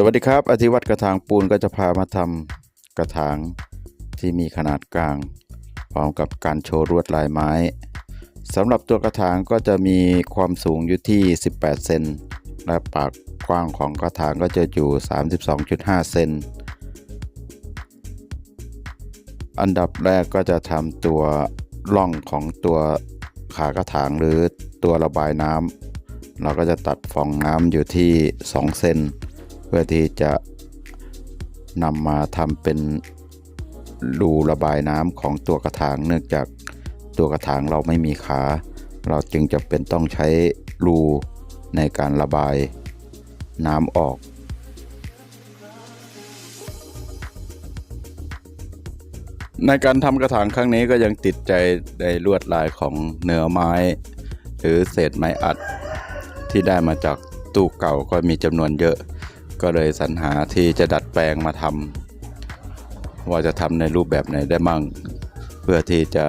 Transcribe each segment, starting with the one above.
สวัสดีครับ อธิวัตรกระถางปูนก็จะพามาทำกระถางที่มีขนาดกลาง พร้อมกับการโชว์ลวดลายไม้สำหรับตัวกระถางก็จะมีความสูงอยู่ที่ 18 เซนและปากกว้างของกระถางก็จะอยู่ 32.5 เซนอันดับแรกก็จะทำตัวร่องของตัวขากระถางหรือตัวระบายน้ำเราก็จะตัดฟองน้ำอยู่ที่ 2 เซน เพื่อที่จะนำมาทำเป็นรูระบายน้ำของตัวกระถาง เนื่องจากตัวกระถางเราไม่มีขา เราจึงจะเป็นต้องใช้รูในการระบายน้ำออก ในการทำกระถางครั้งนี้ก็ยังติดใจในลวดลายของเนื้อไม้ หรือเศษไม้อัดที่ได้มาจากตู้เก่าก็มีจำนวนเยอะ ก็เลยสรรหาที่จะดัดแปลงมาทำว่าจะทำในรูปแบบไหนได้มั่ง เพื่อที่จะ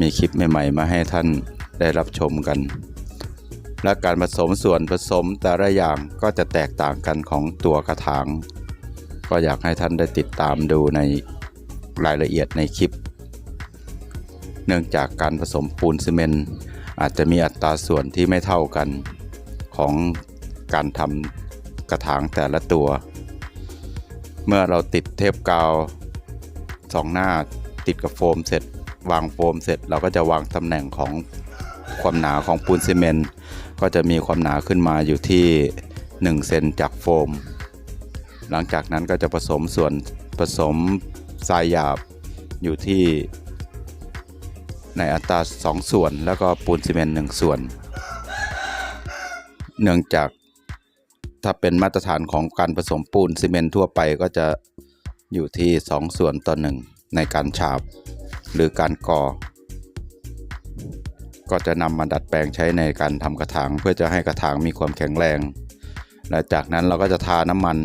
มีคลิปใหม่ๆ มาให้ท่านได้รับชมกัน และการผสมส่วนผสมแต่ละอย่างก็จะแตกต่างกันของตัวกระถาง ก็อยากให้ท่านได้ติดตามดูในรายละเอียดในคลิป เนื่องจากการผสมปูนซีเมนต์อาจจะมีอัตราส่วนที่ไม่เท่ากันของการทำ กระถางแต่ละตัว เมื่อเราติดเทปกาวสองหน้าติดกับโฟมเสร็จ วางโฟมเสร็จเราก็จะวางตำแหน่งของความหนาของปูนซีเมนต์ก็จะมีความหนาขึ้นมาอยู่ที่1เซนจากโฟม หลังจากนั้นก็จะผสมส่วนผสมทรายหยาบอยู่ที่ในอัตรา 2 ส่วนแล้วก็ปูนซีเมนต์1ส่วน เนื่องจาก ถ้าเป็นมาตรฐานของการผสมปูนซีเมนต์ทั่วไปก็จะอยู่ที่ 2 ส่วนต่อหนึ่งในการฉาบหรือการก่อ ก็จะนำมาดัดแปลงใช้ในการทำกระถางเพื่อจะให้กระถางมีความแข็งแรง และจากนั้นเราก็จะทาน้ำมัน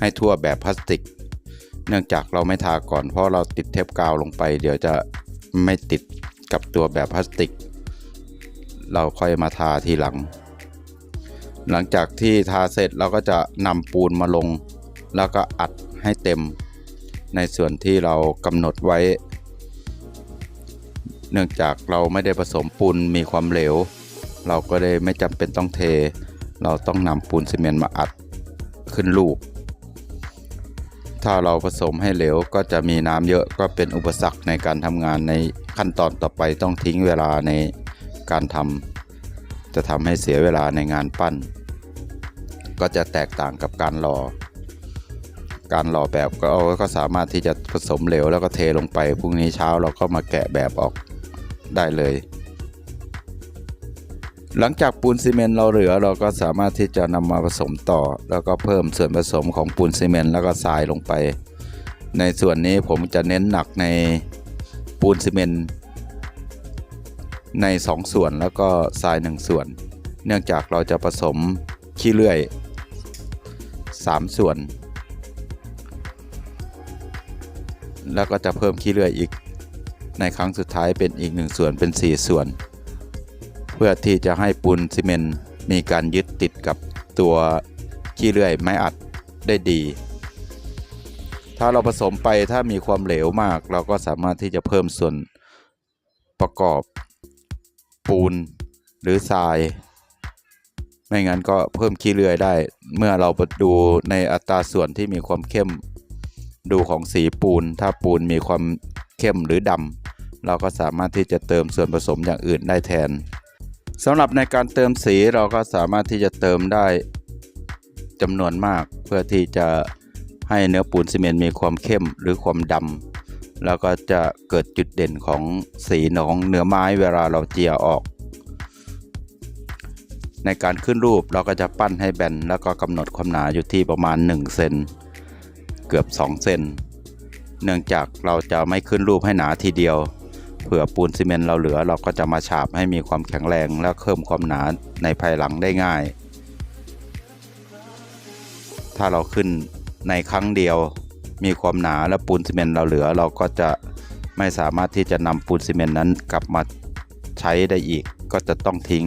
ให้ทั่วแบบพลาสติก เนื่องจากเราไม่ทาก่อนเพราะเราติดเทปกาวลงไป เดี๋ยวจะไม่ติดกับตัวแบบพลาสติก เราค่อยมาทาทีหลัง หลังจากที่ทาเสร็จเราก็จะนำปูนมาลง แล้วก็อัดให้เต็ม ในส่วนที่เรากำหนดไว้ เนื่องจากเราไม่ได้ผสมปูนมีความเหลว เราก็เลยไม่จำเป็นต้องเท เราต้องนำปูนซีเมนต์มาอัดขึ้นลูก ถ้าเราผสมให้เหลวก็จะมีน้ำเยอะก็เป็นอุปสรรคในการทำงานในขั้นตอนต่อไปต้องทิ้งเวลาในการทำจะทำให้เสียเวลาในงานปั้น ก็จะแตกต่างกับการหล่อ การหล่อแบบก็เอาก็สามารถที่จะผสมเหลวแล้วก็เทลงไปพรุ่งนี้เช้าเราก็มาแกะแบบออกได้เลย หลังจากปูนซีเมนต์เราเหลือเราก็สามารถที่จะนำมาผสมต่อ แล้วก็เพิ่มส่วนผสมของปูนซีเมนต์แล้วก็ทรายลงไป ในส่วนนี้ผมจะเน้นหนักในปูนซีเมนต์ใน 2 ส่วนแล้วก็ทราย 1 ส่วน เนื่องจากเราจะผสมขี้เลื่อย 3 ส่วน แล้วก็จะเพิ่มขี้เลื่อยอีก ในครั้งสุดท้ายเป็นอีก 1 ส่วนเป็น 4 ส่วน เพื่อที่จะให้ปูนซีเมนต์มีการยึดติดกับตัวขี้เลื่อยไม้อัดได้ดี ถ้าเราผสมไปถ้ามีความเหลวมาก เราก็สามารถที่จะเพิ่มส่วนประกอบปูนหรือทราย ไม่งั้นก็เพิ่มขี้เลื่อยได้ เมื่อเราดูในอัตราส่วนที่มีความเข้ม ดูของสีปูน ถ้าปูนมีความเข้มหรือดำเราก็สามารถที่จะเติมส่วนผสมอย่างอื่นได้แทนสำหรับในการเติมสีเราก็สามารถที่จะเติมได้จำนวนมาก เพื่อที่จะให้เนื้อปูนซีเมนต์มีความเข้มหรือความดำแล้วก็จะเกิดจุดเด่นของสีของเนื้อไม้เวลาเราเจียออก ในการขึ้นรูปเราก็จะปั้นให้แบนแล้วก็กำหนดความหนาอยู่ที่ประมาณ 1 เซนเกือบ 2 เซนเนื่องจากเราจะไม่ขึ้นรูปให้หนาทีเดียว เผื่อปูนซีเมนต์เราเหลือเราก็จะมาฉาบให้มีความแข็งแรงและเพิ่มความหนาในภายหลังได้ง่าย ถ้าเราขึ้นในครั้งเดียวมีความหนาและปูนซีเมนต์เราเหลือเราก็จะไม่สามารถที่จะนำปูนซีเมนต์นั้นกลับมาใช้ได้อีกก็จะต้องทิ้ง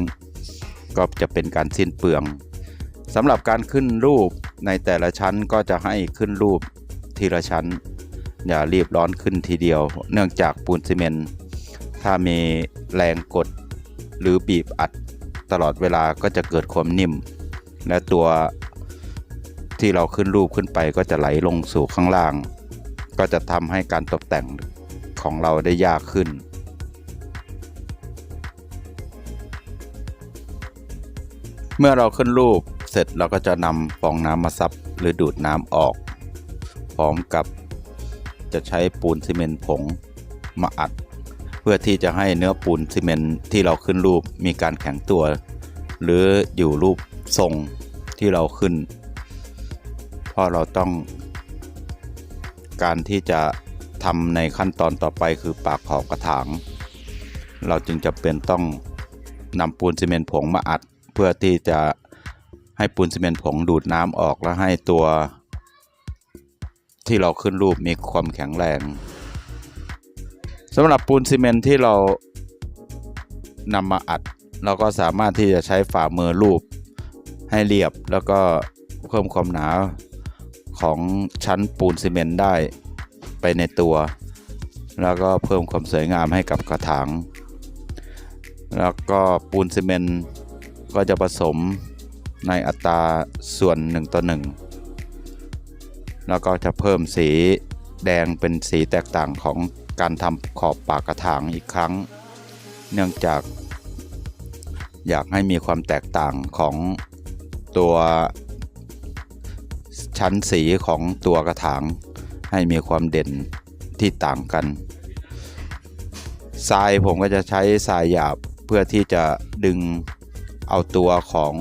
ก็จะเป็นการสิ้นเปลืองสำหรับการขึ้นรูปในแต่ละชั้นก็จะให้ขึ้นรูปทีละชั้น อย่ารีบร้อนขึ้นทีเดียว เนื่องจากปูนซีเมนต์ถ้ามีแรงกดหรือบีบอัดตลอดเวลาก็จะเกิดความนิ่ม และตัวที่เราขึ้นรูปขึ้นไปก็จะไหลลงสู่ข้างล่าง ก็จะทำให้การตกแต่งของเราได้ยากขึ้น เมื่อเราขึ้นรูปเสร็จเราก็จะนำฟองน้ำมาซับหรือดูดน้ำออก พร้อมกับจะใช้ปูนซีเมนต์ผงมาอัด เพื่อที่จะให้เนื้อปูนซีเมนต์ที่เราขึ้นรูปมีการแข็งตัว หรืออยู่รูปทรงที่เราขึ้น เพราะเราต้อง การที่จะทำในขั้นตอนต่อไปคือปากขอบกระถาง เราจึงจำเป็นต้องนำปูนซีเมนต์ผงมาอัด พื่อที่จะให้ปูนซีเมนต์ผงดูดน้ำออกและให้ตัว ที่เราขึ้นรูปมีความแข็งแรงสำหรับปูนซีเมนต์ที่เรานำมาอัด เราก็สามารถที่จะใช้ฝ่ามือรูปให้เรียบแล้วก็เพิ่มความหนาของชั้นปูนซีเมนต์ได้ไปในตัว แล้วก็เพิ่มความสวยงามให้กับกระถาง แล้วก็ปูนซีเมนต์ ก็จะผสมในอัตราส่วน 1 ต่อ 1 แล้วก็จะเพิ่มสีแดงเป็นสีแตกต่างของการทำขอบปากกระถางอีกครั้ง เนื่องจากอยากให้มีความแตกต่างของตัวชั้นสีของตัวกระถางให้มีความเด่นที่ต่างกันทรายผมก็จะใช้ทรายหยาบเพื่อที่จะดึง เอาตัวของ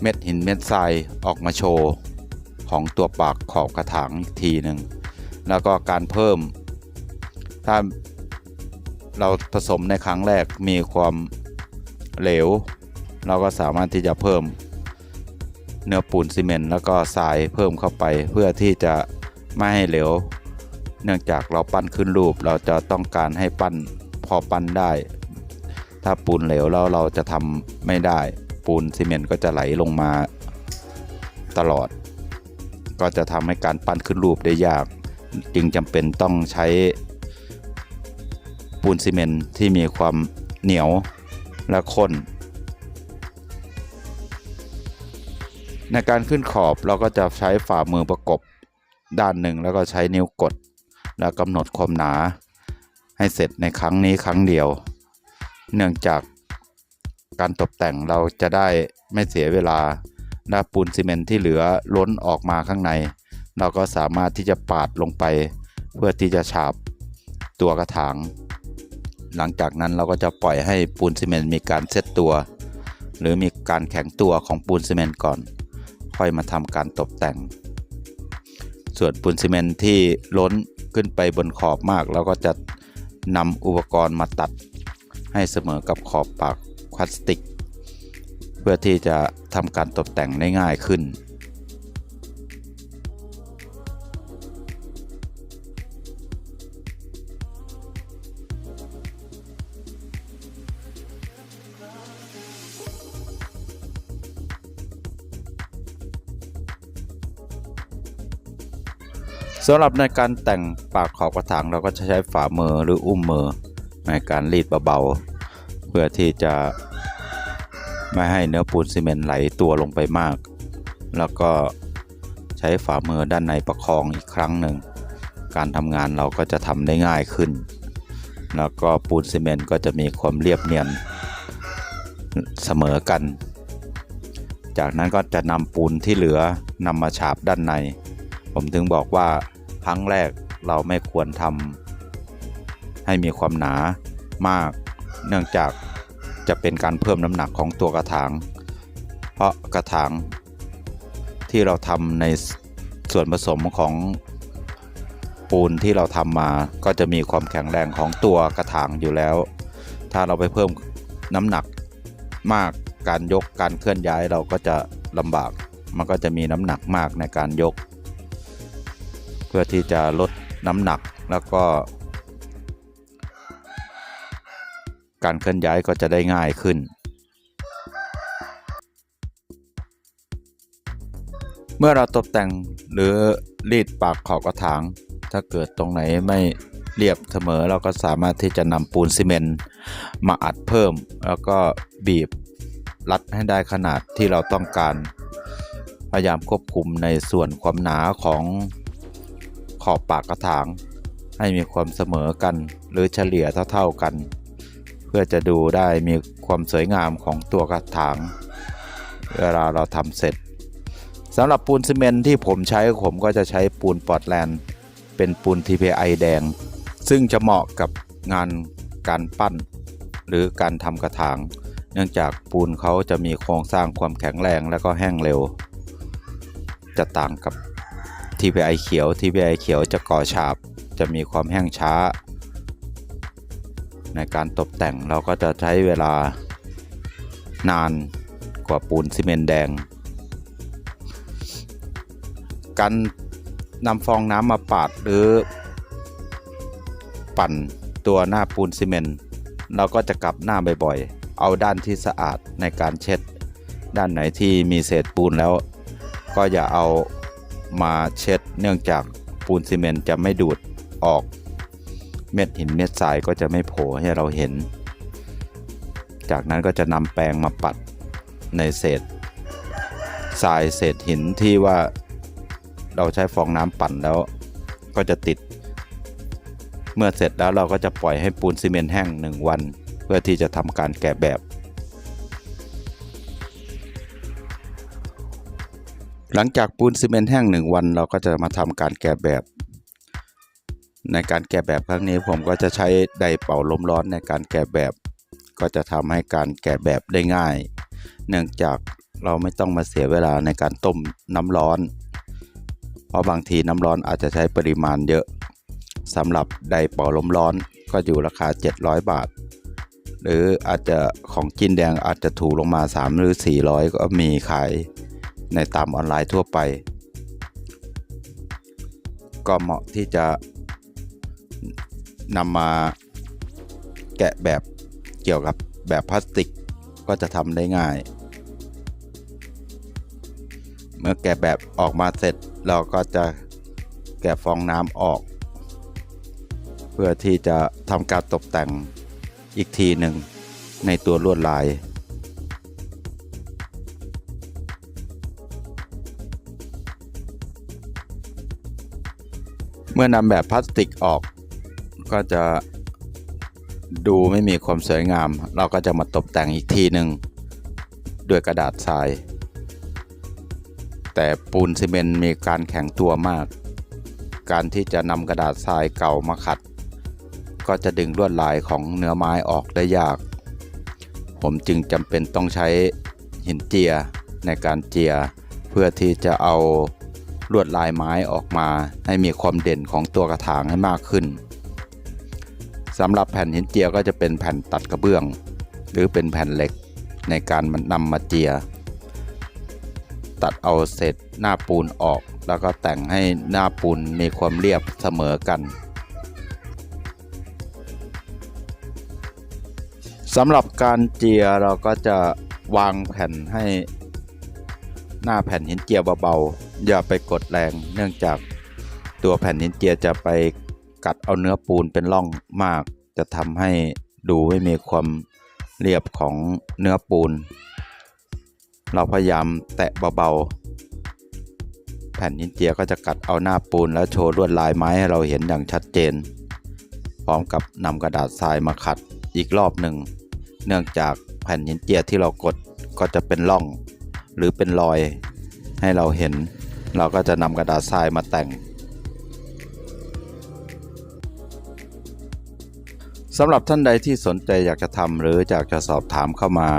เม็ดหินเม็ดทรายออกมาโชว์ ของตัวปากขอบกระถางอีกทีหนึ่งแล้วก็การเพิ่ม ถ้าเราผสมในครั้งแรกมีความเหลว เราก็สามารถที่จะเพิ่มเนื้อปูนซีเมนต์แล้วก็ทรายเพิ่มเข้าไปเพื่อที่จะไม่ให้เหลว เนื่องจากเราปั้นขึ้นรูปเราจะต้องการให้ปั้นพอปั้นได้ ถ้าปูนเหลวแล้วเราจะทำไม่ได้ ปูนซีเมนต์ก็จะไหลลงมาตลอด ก็จะทำให้การปั้นขึ้นรูปได้ยาก จึงจำเป็นต้องใช้ ปูนซีเมนต์ที่มีความเหนียวและข้นในการขึ้นขอบเราก็จะใช้ฝ่ามือประกบด้านหนึ่งแล้วก็ใช้นิ้วกด แล้วกำหนดความหนา ให้เสร็จในครั้งนี้ครั้งเดียว เนื่องจากการตกแต่งเราจะได้ไม่เสียเวลาและปูนซีเมนต์ที่เหลือล้นออกมาข้างใน เราก็สามารถที่จะปาดลงไป เพื่อที่จะฉาบตัวกระถาง หลังจากนั้นเราก็จะปล่อยให้ปูนซีเมนต์มีการเซตตัว หรือมีการแข็งตัวของปูนซีเมนต์ก่อน ค่อยมาทำการตกแต่ง ส่วนปูนซีเมนต์ที่ล้นขึ้นไปบนขอบมากเราก็จะนำอุปกรณ์มาตัด ให้เสมอกับขอบปากพลาสติก เพื่อที่จะทำการตกแต่งได้ง่ายขึ้น สำหรับในการแต่งปากขอบกระถางเราก็จะใช้ฝ่ามือหรืออุ้มมือ ในการรีดเบาๆ เพื่อที่จะไม่ให้เนื้อปูนซีเมนต์ไหลตัวลงไปมาก แล้วก็ใช้ฝ่ามือด้านในประคองอีกครั้งหนึ่ง การทำงานเราก็จะทำได้ง่ายขึ้น แล้วก็ปูนซีเมนต์ก็จะมีความเรียบเนียนเสมอกัน จากนั้นก็จะนำปูนที่เหลือนำมาฉาบด้านใน ผมถึงบอกว่าครั้งแรกเราไม่ควรทำ ให้มีความหนามาก เนื่องจากจะเป็นการเพิ่มน้ำหนักของตัวกระถาง เพราะกระถางที่เราทำในส่วนผสมของปูนที่เราทำมาก็จะมีความแข็งแรงของตัวกระถางอยู่แล้ว ถ้าเราไปเพิ่มน้ำหนักมากการยกการเคลื่อนย้ายเราก็จะลำบาก มันก็จะมีน้ำหนักมากในการยก เพื่อที่จะลดน้ำหนักแล้วก็ การเคลื่อนย้ายก็จะได้ง่ายขึ้น เมื่อเราตกแต่งหรือรีดปากขอบกระถาง ถ้าเกิดตรงไหนไม่เรียบเสมอเราก็สามารถที่จะนำปูนซีเมนต์มาอัดเพิ่ม แล้วก็บีบรัดให้ได้ขนาดที่เราต้องการ พยายามควบคุมในส่วนความหนาของขอบปากกระถาง ให้มีความเสมอกันหรือเฉลี่ยเท่าๆกัน พื่อจะดูได้มีความสวยงามของตัวกระถางเวลาเราทำเสร็จสำหรับปูนซีเมนต์ที่ผมใช้ผมก็จะใช้ปูนปอร์ตแลนด์เป็นปูน TPI แดง ซึ่งจะเหมาะกับงานการปั้น หรือการทำกระถาง เนื่องจากปูนเขาจะมีโครงสร้างความแข็งแรงและก็แห้งเร็ว จะต่างกับ TPI เขียว TPI เขียวจะก่อฉาบ จะมีความแห้งช้า ในการตกแต่งเราก็จะใช้เวลานานกว่าปูนซีเมนต์แดง การนำฟองน้ำมาปาดหรือ ปั่นตัวหน้าปูนซีเมนต์เราก็จะกลับหน้าบ่อยๆ เอาด้านที่สะอาดในการเช็ด ด้านไหนที่มีเศษปูนแล้ว ก็อย่าเอามาเช็ดเนื่องจากปูนซีเมนต์จะไม่ดูดออก เม็ดหินเม็ดทรายก็จะไม่โผล่ให้เราเห็น จากนั้นก็จะนำแปรงมาปัดในเศษทรายเศษหินที่ว่าเราใช้ฟองน้ำปั่นแล้วก็จะติด เมื่อเสร็จแล้วเราก็จะปล่อยให้ปูนซีเมนต์แห้ง1วัน เพื่อที่จะทำการแกะแบบ หลังจากปูนซีเมนต์แห้ง1วัน เราก็จะมาทำการแกะแบบ ในการแกะแบบครั้งนี้ผมก็จะใช้ไดเป่าลมร้อนในการแกะแบบ ก็จะทำให้การแกะแบบได้ง่าย เนื่องจากเราไม่ต้องมาเสียเวลาในการต้มน้ำร้อน เพราะบางทีน้ำร้อนอาจจะใช้ปริมาณเยอะสำหรับไดเป่าลมร้อนก็อยู่ราคา 700 บาท หรืออาจจะของจินแดงอาจจะถูกลงมา 3 หรือ 400 ก็มีขายในตามออนไลน์ทั่วไป ก็เหมาะที่จะ นำมาแกะแบบเกี่ยวกับแบบพลาสติกก็จะทำได้ง่าย เมื่อแกะแบบออกมาเสร็จเราก็จะแกะฟองน้ำออก เพื่อที่จะทำการตกแต่งอีกทีหนึ่งในตัวลวดลาย เมื่อนำแบบพลาสติกออก ก็จะดูไม่มีความสวยงาม เราก็จะมาตกแต่งอีกทีหนึ่งด้วยกระดาษทราย แต่ปูนซีเมนต์มีการแข็งตัวมาก การที่จะนำกระดาษทรายเก่ามาขัด ก็จะดึงลวดลายของเนื้อไม้ออกได้ยาก ผมจึงจำเป็นต้องใช้หินเจียในการเจียเพื่อที่จะเอาลวดลายไม้ออกมาให้มีความเด่นของตัวกระถางให้มากขึ้น สำหรับแผ่นหินเจียก็จะเป็นแผ่นตัดกระเบื้อง หรือเป็นแผ่นเหล็กในการนำมาเจีย ตัดเอาเศษหน้าปูนออก แล้วก็แต่งให้หน้าปูนมีความเรียบเสมอกันสำหรับการเจียเราก็จะวางแผ่นให้หน้าแผ่นหินเจียเบาๆ อย่าไปกดแรง เนื่องจากตัวแผ่นหินเจียจะไป กัดเอาเนื้อปูนเป็นร่องมาก จะทำให้ดูไม่มีความเรียบของเนื้อปูน เราพยายามแตะเบาๆ แผ่นหินเจียก็จะกัดเอาหน้าปูนแล้วโชว์ลวดลายไม้ให้เราเห็นอย่างชัดเจน พร้อมกับนำกระดาษทรายมาขัดอีกรอบหนึ่ง เนื่องจากแผ่นหินเจียที่เรากดก็จะเป็นร่อง หรือเป็นรอยให้เราเห็น เราก็จะนำกระดาษทรายมาแต่ง สำหรับท่านใดที่สนใจอยากจะทำหรืออยากจะสอบถามเข้ามา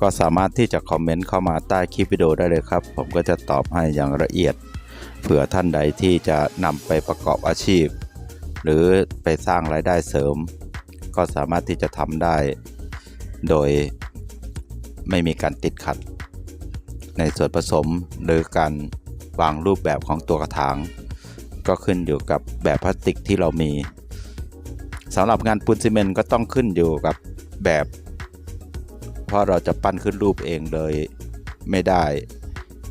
ก็สามารถที่จะคอมเมนต์เข้ามาใต้คลิปวิดีโอได้เลยครับ ผมก็จะตอบให้อย่างละเอียด เผื่อท่านใดที่จะนำไปประกอบอาชีพ หรือไปสร้างรายได้เสริม ก็สามารถที่จะทำได้ โดยไม่มีการติดขัด ในส่วนผสมหรือการวางรูปแบบของตัวกระถาง ก็ขึ้นอยู่กับแบบพลาสติกที่เรามี สำหรับงานปูนซีเมนต์ก็ต้องขึ้นอยู่กับแบบ เพราะเราจะปั้นขึ้นรูปเองเลยไม่ได้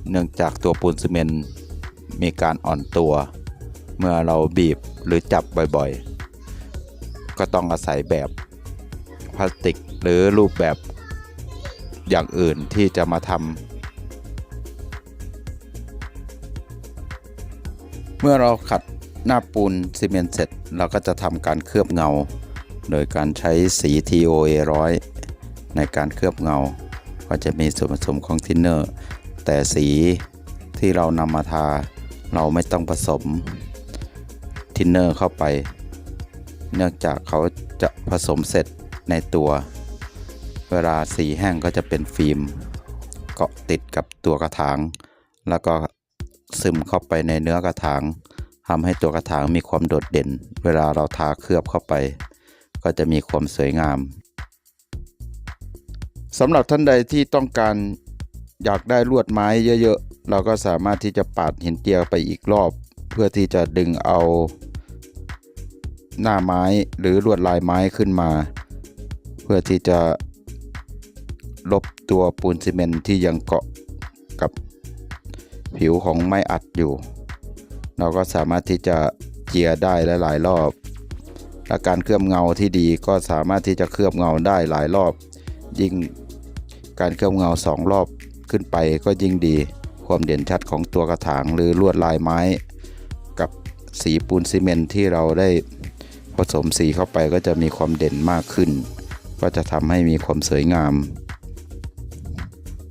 เนื่องจากตัวปูนซีเมนต์มีการอ่อนตัว เมื่อเราบีบหรือจับบ่อยๆ ก็ต้องอาศัยแบบพลาสติกหรือรูปแบบอย่างอื่นที่จะมาทำเมื่อเราขัด หน้าปูนซีเมนต์เสร็จเราก็จะทำการเคลือบเงา โดยการใช้สี TOA 100ในการเคลือบเงา ก็จะมีส่วนผสมของทินเนอร์ แต่สีที่เรานำมาทา เราไม่ต้องผสมทินเนอร์เข้าไป เนื่องจากเขาจะผสมเสร็จในตัว เวลาสีแห้งก็จะเป็นฟิล์มเกาะติดกับตัวกระถาง แล้วก็ซึมเข้าไปในเนื้อกระถาง ทำให้ตัวกระถางมีความโดดเด่น เวลาเราทาเคลือบเข้าไป ก็จะมีความสวยงามสำหรับท่านใดที่ต้องการอยากได้ลวดไม้เยอะๆ เราก็สามารถที่จะปาดหินเจียไปอีกรอบ เพื่อที่จะดึงเอาหน้าไม้หรือลวดลายไม้ขึ้นมา เพื่อที่จะลบตัวปูนซีเมนต์ที่ยังเกาะกับผิวของไม้อัดอยู่ เราก็สามารถที่จะเจียได้หลายๆรอบ และการเคลือบเงาที่ดีก็สามารถที่จะเคลือบเงาได้หลายรอบ ยิ่งการเคลือบเงาสองรอบขึ้นไปก็ยิ่งดี ความเด่นชัดของตัวกระถางหรือลวดลายไม้ กับสีปูนซีเมนต์ที่เราได้ผสมสีเข้าไปก็จะมีความเด่นมากขึ้น ก็จะทำให้มีความสวยงาม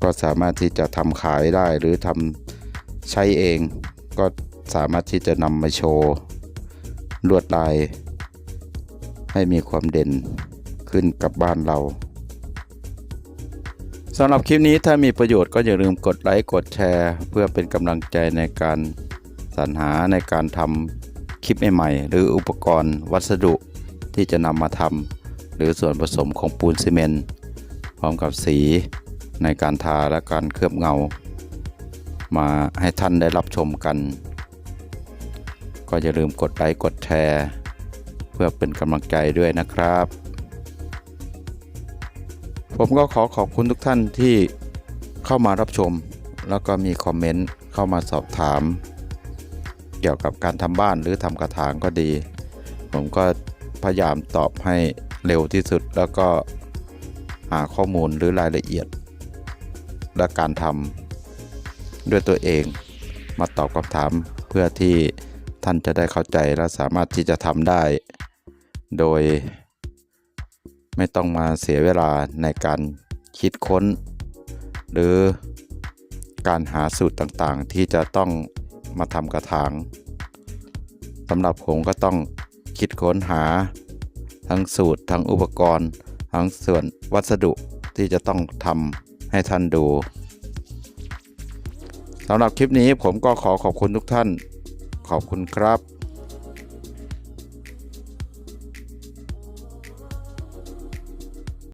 ก็สามารถที่จะทำขายได้หรือทำใช้เองก็ สามารถที่จะนำมาโชว์ลวดลาย ให้มีความเด่นขึ้นกับบ้านเราสำหรับคลิปนี้ถ้ามีประโยชน์ก็อย่าลืมกดไลค์กดแชร์ เพื่อเป็นกำลังใจในการสรรหาในการทำคลิปใหม่ๆหรืออุปกรณ์วัสดุที่จะนำมาทำหรือส่วนผสมของปูนซีเมนต์พร้อมกับสีในการทาและการเคลือบเงา มาให้ท่านได้รับชมกัน ก็อย่าลืมกดไลค์กดแชร์ เพื่อเป็นกำลังใจด้วยนะครับ ผมก็ขอขอบคุณทุกท่านที่เข้ามารับชม แล้วก็มีคอมเมนต์เข้ามาสอบถาม เกี่ยวกับการทำบ้านหรือทำกระถางก็ดี ผมก็พยายามตอบให้เร็วที่สุดแล้วก็หาข้อมูลหรือรายละเอียด และการทำด้วยตัวเองมาตอบคำถามเพื่อที่ ท่านจะได้เข้าใจและสามารถที่จะทำได้ โดยไม่ต้องมาเสียเวลาในการคิดค้น หรือการหาสูตรต่างๆ ที่จะต้องมาทำกระถางสำหรับผมก็ต้องคิดค้นหา ทั้งสูตรทั้งอุปกรณ์ ทั้งส่วนวัสดุที่จะต้องทำให้ท่านดูสำหรับคลิปนี้ผมก็ขอขอบคุณทุกท่าน ขอบคุณครับ